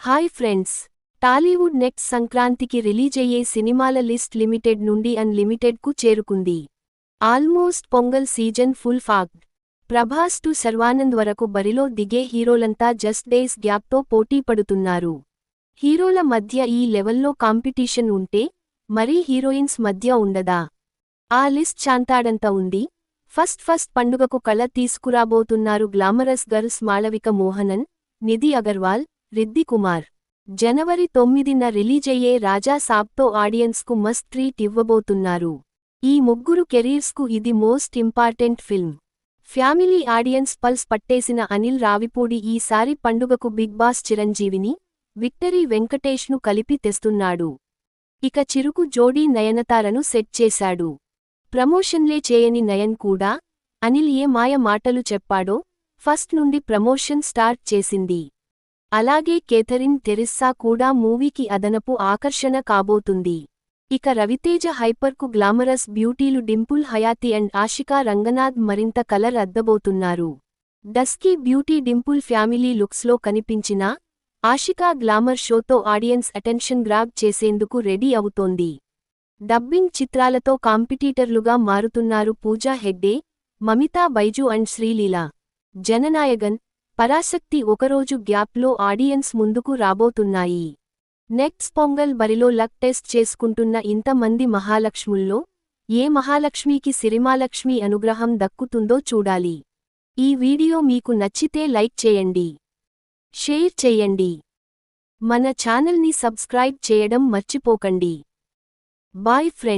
Hi friends Tollywood next సంక్రాంతికి రిలీజయ్యే సినిమాల list limited నుండి అన్లిమిటెడ్కు చేరుకుంది. Almost Pongal season full fogged Prabhas to Sharwanand వరకు బరిలో దిగే హీరోలంతా జస్ట్ డేస్ గ్యాప్తో పోటీ పడుతున్నారు. హీరోల మధ్య ఈ లెవెల్లో కాంపిటీషన్ ఉంటే మరీ హీరోయిన్స్ మధ్య ఉండదా? ఆ లిస్ట్ చాంతాడంత ఉంది. ఫస్ట్ ఫస్ట్ పండుగకు కళ తీసుకురాబోతున్నారు గ్లామరస్ గర్ల్స్ మాళవిక మోహనన్ నిధి అగర్వాల్ రిద్ది కుమార్. జనవరి తొమ్మిదిన రిలీజయ్యే రాజా సాబ్తో ఆడియన్స్కు మస్ట్ ట్రీట్ ఇవ్వబోతున్నారు. ఈ ముగ్గురు కెరీర్స్కు ఇది most important film. Family audience pulse పట్టేసిన Anil Ravipudi ఈసారి పండుగకు బిగ్ బాస్ చిరంజీవిని విక్టరీ వెంకటేష్ను కలిపి తెస్తున్నాడు. ఇక చిరుకు జోడీ నయనతారను సెట్ చేశాడు. ప్రమోషన్లే చేయని నయన్ కూడా అనిల్ ఏ మాయ మాటలు చెప్పాడో ఫస్ట్ నుండి ప్రమోషన్ స్టార్ట్ చేసింది. అలాగే కేథరిన్ తెరిస్సా కూడా మూవీకి అదనపు ఆకర్షణ కాబోతుంది. ఇక రవితేజ హైపర్కు గ్లామరస్ బ్యూటీలు డింపుల్ హయాతి అండ్ ఆషికా రంగనాథ్ మరింత కలర్ అద్దబోతున్నారు. డస్కీ బ్యూటీ డింపుల్ ఫ్యామిలీ లుక్స్లో కనిపించినా ఆషికా గ్లామర్ షోతో ఆడియన్స్ అటెన్షన్ గ్రాబ్ చేసేందుకు రెడీ అవుతోంది. డబ్బింగ్ చిత్రాలతో కాంపిటీటర్లుగా మారుతున్నారు పూజా హెగ్డే మమితా బైజు అండ్ శ్రీలీల. జననాయగన్ పరాశక్తి ఒకరోజు గ్యాప్లో ఆడియన్స్ ముందుకు రాబోతున్నాయి. నెక్స్ట్ పొంగల్ బరిలో లక్ టెస్ట్ చేసుకుంటున్న ఇంతమంది మహాలక్ష్ముల్లో ఏ మహాలక్ష్మికి సిరిమాలక్ష్మి అనుగ్రహం దక్కుతుందో చూడాలి. ఈ వీడియో మీకు నచ్చితే లైక్ చేయండి. షేర్ చెయ్యండి మన ఛానల్ని సబ్స్క్రైబ్ చేయడం మర్చిపోకండి. Bye friend.